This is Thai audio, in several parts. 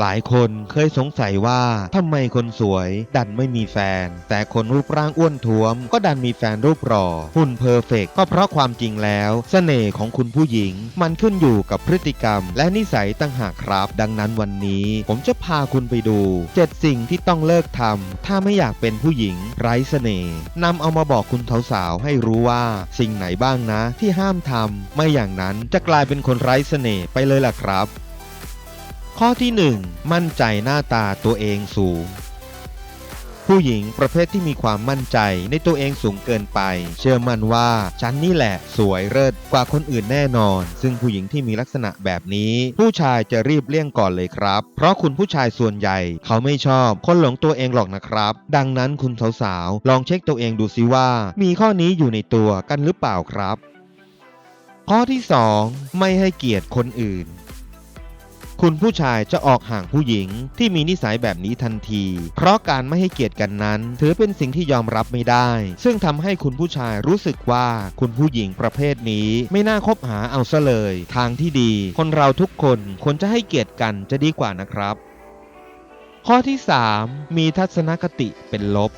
หลายคนเคยสงสัยว่าทำไมคนสวย ดันไม่มีแฟน แต่คนรูปร่างอ้วนท้วม ก็ดันมีแฟนรูปหล่อหุ่นเพอร์เฟกต์ก็เพราะความจริงแล้วเสน่ห์ของคุณผู้หญิง มันขึ้นอยู่กับพฤติกรรม และนิสัยต่างหากครับ ดังนั้นวันนี้ ผมจะพาคุณไปดู 7 สิ่งที่ต้องเลิกทำถ้าไม่อยากเป็นผู้หญิง ไร้เสน่ห์นำเอามาบอกคุณสาวๆให้รู้ว่า สิ่งไหนบ้างนะ ที่ห้ามทำไม่อย่างนั้นจะกลายเป็นคนไร้เสน่ห์ไปเลยล่ะครับ ข้อที่ 1 มั่นใจหน้าตาตัวเองสูง ผู้หญิงประเภทที่มีความมั่นใจในตัวเองสูงเกินไป เชื่อมั่นว่าฉันนี่แหละสวยเลิศกว่าคนอื่นแน่นอน ซึ่งผู้หญิงที่มีลักษณะแบบนี้ ผู้ชายจะรีบเลี่ยงก่อนเลยครับ เพราะคุณผู้ชายส่วนใหญ่ เขาไม่ชอบคนหลงตัวเองหรอกนะครับ ดังนั้นคุณสาวๆลองเช็คตัวเองดูซิว่า มีข้อนี้อยู่ในตัวกันหรือเปล่าครับข้อที่ 2 ไม่ให้เกียรติคนอื่น คุณผู้ชายจะออกห่างผู้หญิงที่มีนิสัยแบบนี้ทันที เพราะการไม่ให้เกียรติกันนั้น ถือเป็นสิ่งที่ยอมรับไม่ได้ ซึ่งทำให้คุณผู้ชายรู้สึกว่าคุณผู้หญิงประเภทนี้ ไม่น่าคบหาเอาซะเลย ทางที่ดี คนเราทุกคนควรจะให้เกียรติกันจะดีกว่านะครับ ข้อที่ 3 มีทัศนคติเป็นลบ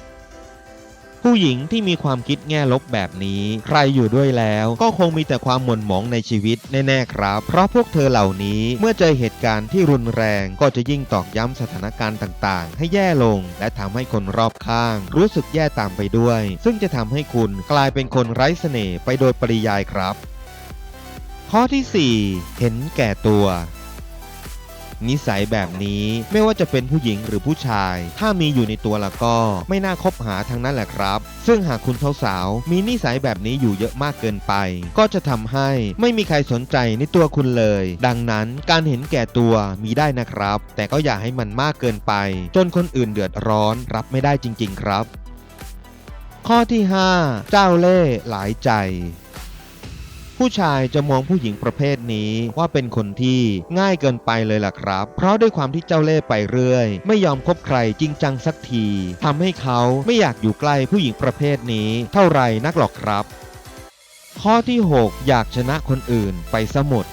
ผู้หญิงที่มีความคิดแง่ลบแบบนี้ ใครอยู่ด้วยแล้วก็คงมีแต่ความหม่นหมองในชีวิตแน่ๆครับ เพราะพวกเธอเหล่านี้เมื่อเจอเหตุการณ์ที่รุนแรงก็จะยิ่งตอกย้ำสถานการณ์ต่างๆ ให้แย่ลง และทำให้คนรอบข้าง รู้สึกแย่ตามไปด้วย ซึ่งจะทำให้คุณกลายเป็นคนไร้เสน่ห์ไปโดยปริยายครับ ข้อที่ 4 เห็นแก่ตัว นิสัยแบบนี้ ไม่ว่าจะเป็นผู้หญิงหรือผู้ชาย ถ้ามีอยู่ในตัวล้วก็ไม่น่าคบหาทั้งนั้นแหละครับ ซึ่งหากคุณสาวๆมีนิสัยแบบนี้อยู่เยอะมากเกินไป ก็จะทำให้ไม่มีใครสนใจในตัวคุณเลย ดังนั้นการเห็นแก่ตัวมีได้นะครับ แต่ก็อย่าให้มันมากเกินไป จนคนอื่นเดือดร้อนรับไม่ได้จริง ๆ ครับ ข้อที่ 5 เจ้าเล่ห์หลายใจ ผู้ชายจะมองผู้หญิงประเภทนี้ว่าเป็นคนที่ง่ายเกินไปเลยล่ะครับ เพราะด้วยความที่เจ้าเล่ห์ไปเรื่อย ไม่ยอมคบใครจริงจังสักทีทำให้เขาไม่อยากอยู่ใกล้ผู้หญิงประเภทนี้ เท่าไหร่นักหรอกครับ ข้อที่ 6 อยากชนะคนอื่นไปสมุด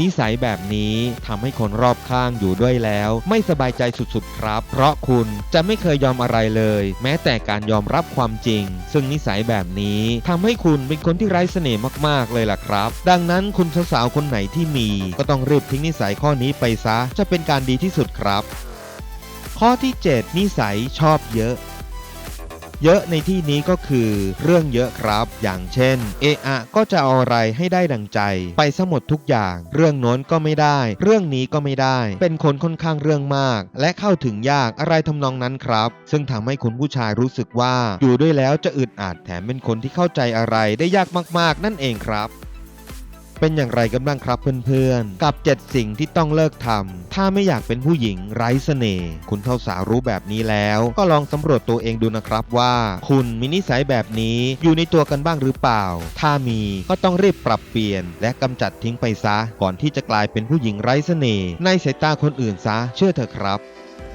นิสัยแบบนี้ทำให้คนรอบข้างอยู่ด้วยแล้ว ไม่สบายใจสุดๆครับ เพราะคุณจะไม่เคยยอมอะไรเลย แม้แต่การยอมรับความจริง ซึ่งนิสัยแบบนี้ทำให้คุณเป็นคนที่ไร้เสน่ห์มากๆเลยล่ะครับ ดังนั้นคุณสาวๆคนไหนที่มี ก็ต้องรีบทิ้งนิสัยข้อนี้ไปซะ จะเป็นการดีที่สุดครับ ข้อที่ 7 นิสัยชอบเยอะ เยอะในที่นี้ก็คือเรื่องเยอะครับ อย่างเช่น เอะอะก็จะเอาอะไรให้ได้ดังใจ ไปสมดทุกอย่าง เรื่องโน้นก็ไม่ได้ เรื่องนี้ก็ไม่ได้ เป็นคนค่อนข้างเรื่องมาก และเข้าถึงยากอะไรทำนองนั้นครับ ซึ่งทำให้คุณผู้ชายรู้สึกว่าอยู่ด้วยแล้วจะอึดอัดแถมเป็นคนที่เข้าใจอะไรได้ยากมากๆ นั่นเองครับ เป็นอย่างไรกันบ้างครับเพื่อนๆ กับ 7 สิ่งที่ต้องเลิกทำถ้าไม่อยากเป็นผู้หญิงไร้เสน่ห์คุณเท่าสาวรู้แบบนี้แล้ว ก็ลองสำรวจตัวเองดูนะครับว่า คุณมีนิสัยแบบนี้อยู่ในตัวกันบ้างหรือเปล่า ถ้ามีก็ต้องรีบปรับเปลี่ยน และกำจัดทิ้งไปซะ ก่อนที่จะกลายเป็นผู้หญิงไร้เสน่ห์ในสายตาคนอื่นซะเชื่อเถอะครับ